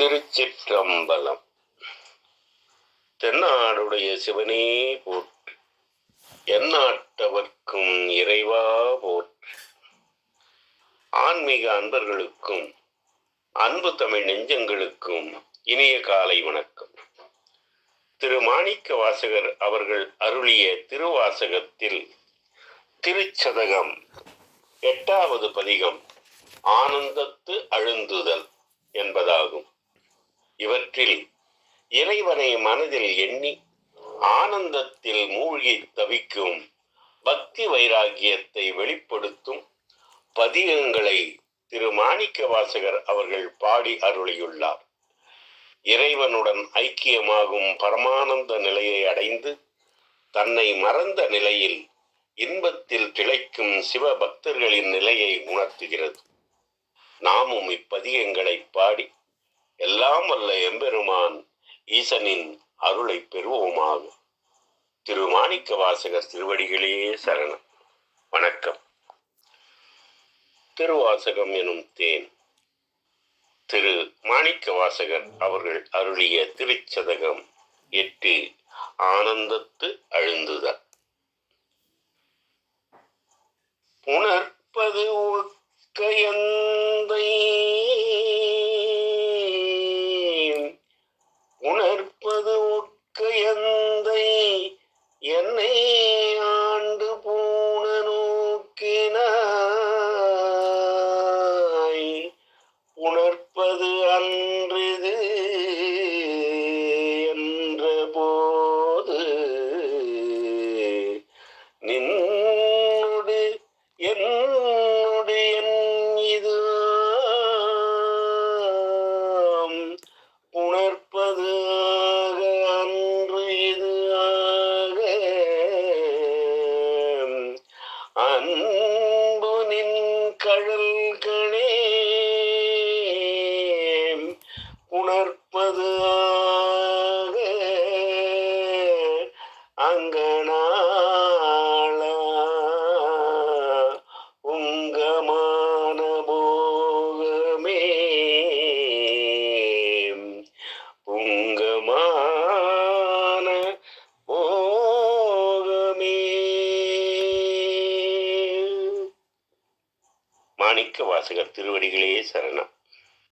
திருச்சிற்றம்பலம். தென்னாடுடைய சிவனே போற்று. எந்நாட்டவர்க்கும் இறைவா போற்று. ஆன்மீக அன்பர்களுக்கும் அன்பு தமிழ் நெஞ்சங்களுக்கும் இனிய காலை வணக்கம். திரு மாணிக்க வாசகர் அவர்கள் அருளிய திருவாசகத்தில் திருச்சதகம் எட்டாவது பதிகம் ஆனந்தத்து அழுந்துதல் என்பதாகும். இவற்றில் இறைவனை மனதில் எண்ணி ஆனந்தத்தில் மூழ்கி தவிக்கும் பக்தி வைராகியத்தை வெளிப்படுத்தும் பதிகங்களை திரு மாணிக்க வாசகர் அவர்கள் பாடி அருளியுள்ளார். இறைவனுடன் ஐக்கியமாகும் பரமானந்த நிலையை அடைந்து தன்னை மறந்த நிலையில் இன்பத்தில் திளைக்கும் சிவ பக்தர்களின் நிலையை உணர்த்துகிறது. நாமும் இப்பதிகங்களை பாடி எல்லாம் வல்ல எம்பெருமான் ஈசனின் அருளை பெறுவோமாக. திரு மாணிக்க வாசகர் திருவடிகளே சரணம். வணக்கம். திருவாசகம் எனும் தேன். திரு மாணிக்க வாசகர் அவர்கள் அருளிய திருச்சதகம் எட்டு ஆனந்தத்து அழுந்துதல். உணர்ப்பது ஒக்கையந்தை உணர்ப்பது ஒக்க எந்தை. என்னை ஆண் அன்பு நின் கழல்களே உணர்ப்பது ஆக அங்கனாளா மாணிக்க வாசகர் திருவடிகளே சரணம்.